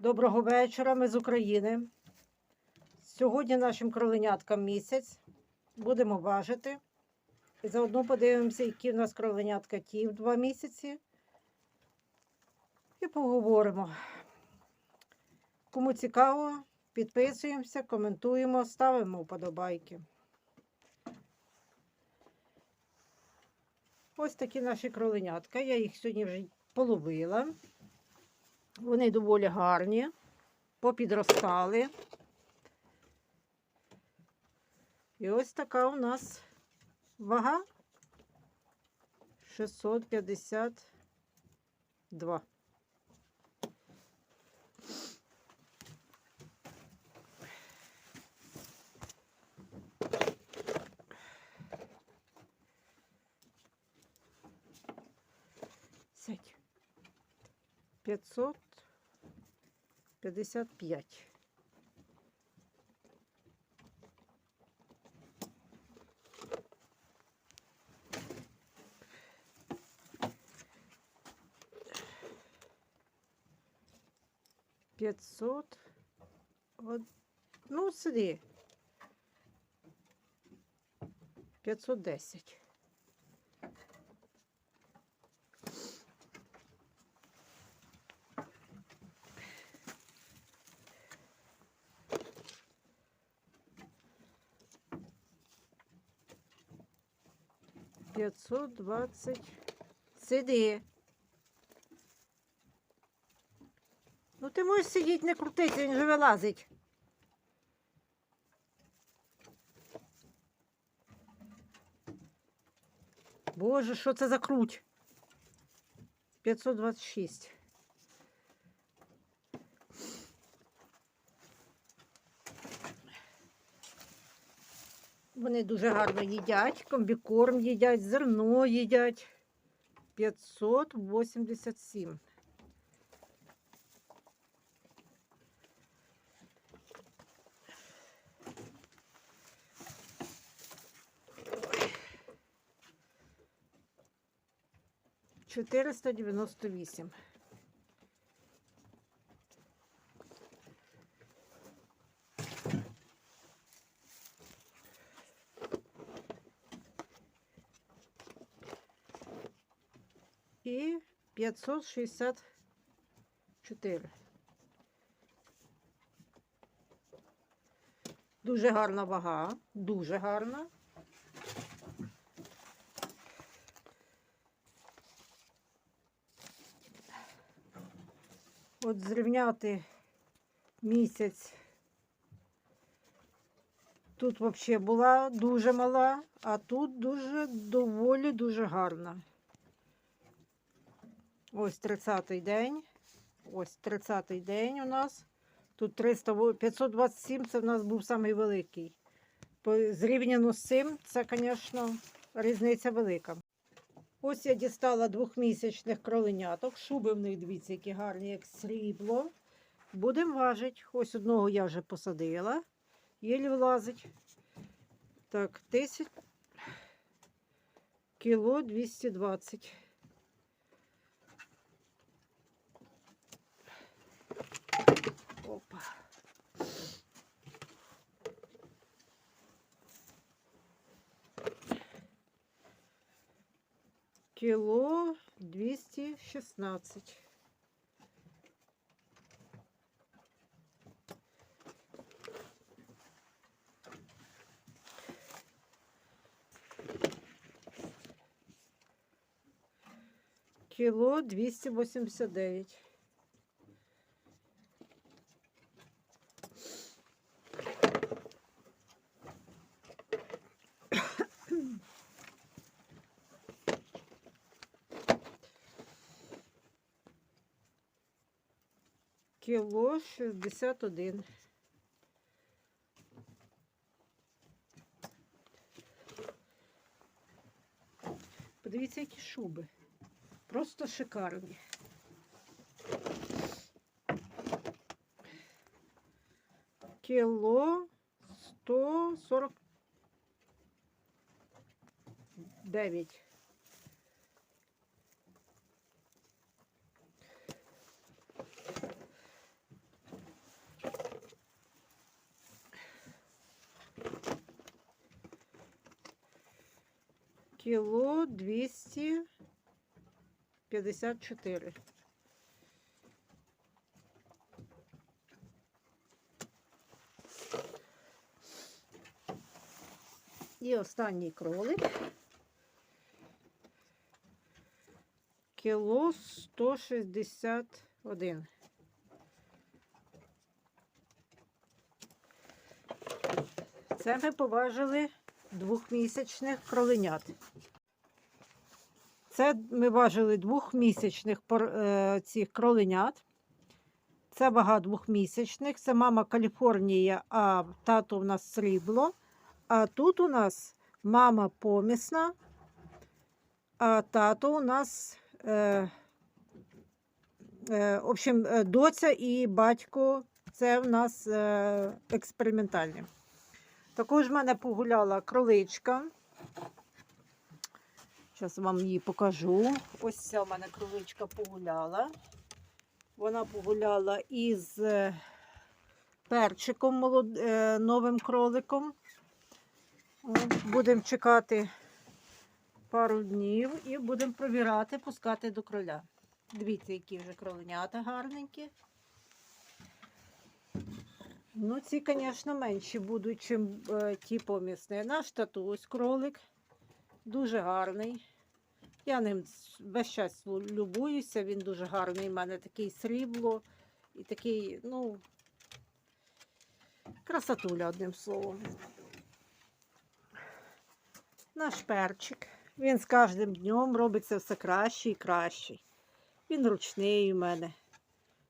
Доброго вечора, ми з України. Сьогодні нашим кроленяткам місяць. Будемо важити. І заодно подивимося, які в нас кроленятка ті в два місяці. І поговоримо. Кому цікаво, підписуємося, коментуємо, ставимо вподобайки. Ось такі наші кроленятка. Я їх сьогодні вже половила. Вони доволі гарні, попідростали. І ось така у нас вага 652. Сядь. 555. П'ятсот. От, ну, сиди. П'ятсот десять. П'ятсот двадцять. Сиди. Ну, ти можеш сидіти, не крутити, він же вилазить. Боже, що це за круть? 526. Вони дуже гарно їдять, комбікорм їдять, зерно їдять. 587. Чотириста дев'яносто вісім. І 564. Дуже гарна вага, дуже гарна. От зрівняти місяць. Тут взагалі була дуже мала, а тут дуже доволі дуже гарна. Ось 30-й день. Ось 30-й день у нас. Тут 300, 527 це в нас був самий великий. Зрівняно з цим, це, звісно, різниця велика. Ось я дістала двохмісячних кроленяток. Шуби в них, дивіться, які гарні, як срібло. Будемо важити. Ось одного я вже посадила. Єлі влазить. Так, 10 кіло 220. Опа. Кіло 216. Кіло 289. Кіло 61. Подивіться, які шуби. Просто шикарні. Кіло 149. Кіло 254. І останній кролик. Кіло 161. Це ми поважили двохмісячних кроленят. Це ми важили двохмісячних е, цих кроленят. Це вага двохмісячних. Це мама Каліфорнія, а тато у нас срібло. А тут у нас мама помісна, а тато у нас, е, е, в общем, доця і батько це в нас е, експериментальні. Також в мене погуляла кроличка. Зараз вам її покажу. Ось ця в мене кроличка погуляла. Вона погуляла із е, перчиком е, новим кроликом. Будемо чекати пару днів і будемо провірати, пускати до кроля. Дивіться, які вже кроленята гарненькі. Ну, ці, звісно, менші будуть, чим е, ті помісні. Наш татусь кролик дуже гарний. Я ним весь час любуюся, він дуже гарний. У мене такий срібло і такий, ну, красотуля, одним словом. Наш перчик. Він з кожним днем робиться все краще і краще. Він ручний у мене.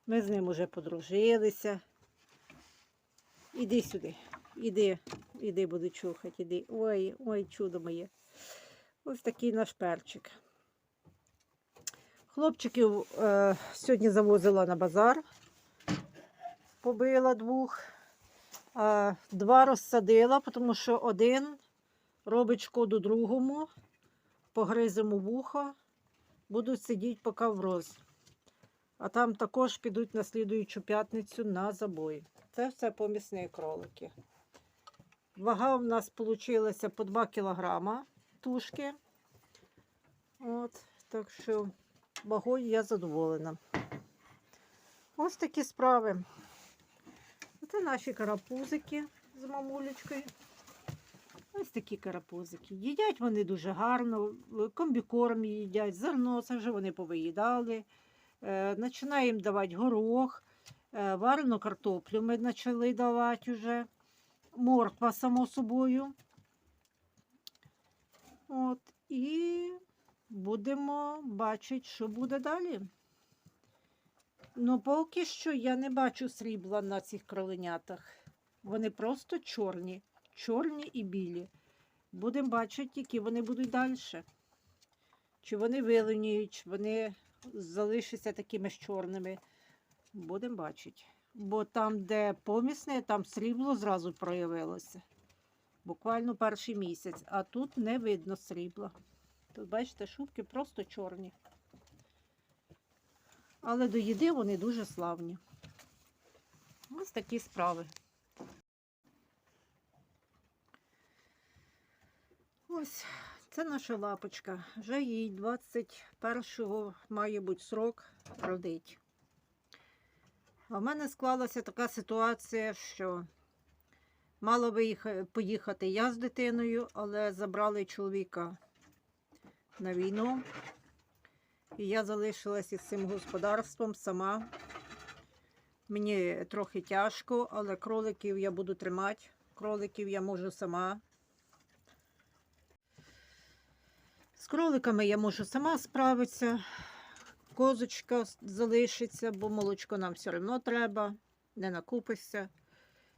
Ми з ним уже подружилися. Іди сюди, іди, іди буду чухати, іди. Ой, ой, чудо моє. Ось такий наш перчик. Хлопчиків е, сьогодні завозила на базар, побила двох, а два розсадила, тому що один робить шкоду другому, погризимо вухо, будуть сидіти поки враз. А там також підуть на слідуючу п'ятницю на забой. Це все помісні кролики. Вага в нас вийшла по 2 кілограма тушки. От, так що вагою я задоволена. Ось такі справи. Це наші карапузики з мамулечкою. Ось такі карапузики. Їдять вони дуже гарно, комбікорм їдять, зерно, це вже вони повиїдали. Е, Починаємо давати горох, е, варену картоплю ми почали давати вже. Морква, само собою. От, і будемо бачити, що буде далі. Ну, поки що я не бачу срібла на цих кроленятах. Вони просто чорні, чорні і білі. Будемо бачити, які вони будуть далі. Чи вони виленіють, чи вони залишаться такими ж чорними. Будемо бачити. Бо там, де помісне, там срібло зразу проявилося. Буквально перший місяць. А тут не видно срібла. Тут, бачите, шубки просто чорні. Але до їди вони дуже славні. Ось такі справи. Ось це наша лапочка. Вже їй 21-го має бути срок родить. А в мене склалася така ситуація, що мала би поїхати я з дитиною, але забрали чоловіка на війну. І я залишилася із цим господарством сама. Мені трохи тяжко, але кроликів я буду тримати. Кроликів я можу сама. З кроликами я можу сама справитися. Козочка залишиться, бо молочко нам все одно треба, не накупишся.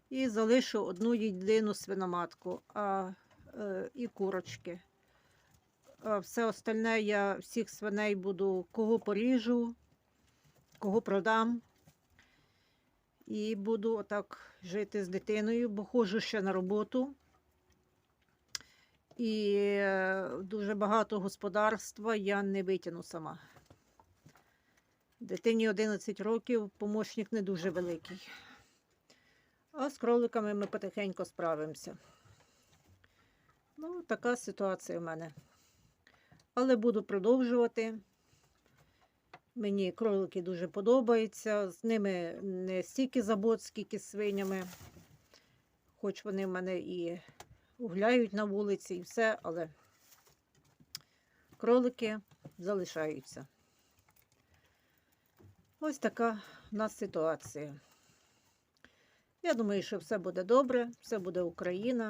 І залишу одну єдину свиноматку а, е, і курочки. А все остальне я всіх свиней буду кого поріжу, кого продам. І буду отак жити з дитиною, бо ходжу ще на роботу. І е, дуже багато господарства я не витягну сама. Дитині 11 років, помощник не дуже великий. А з кроликами ми потихеньку справимося. Ну, така ситуація в мене. Але буду продовжувати. Мені кролики дуже подобаються. З ними не стільки забот, скільки з свинями. Хоч вони в мене і гуляють на вулиці, і все, але кролики залишаються. Ось така в нас ситуація. Я думаю, що все буде добре, все буде Україна.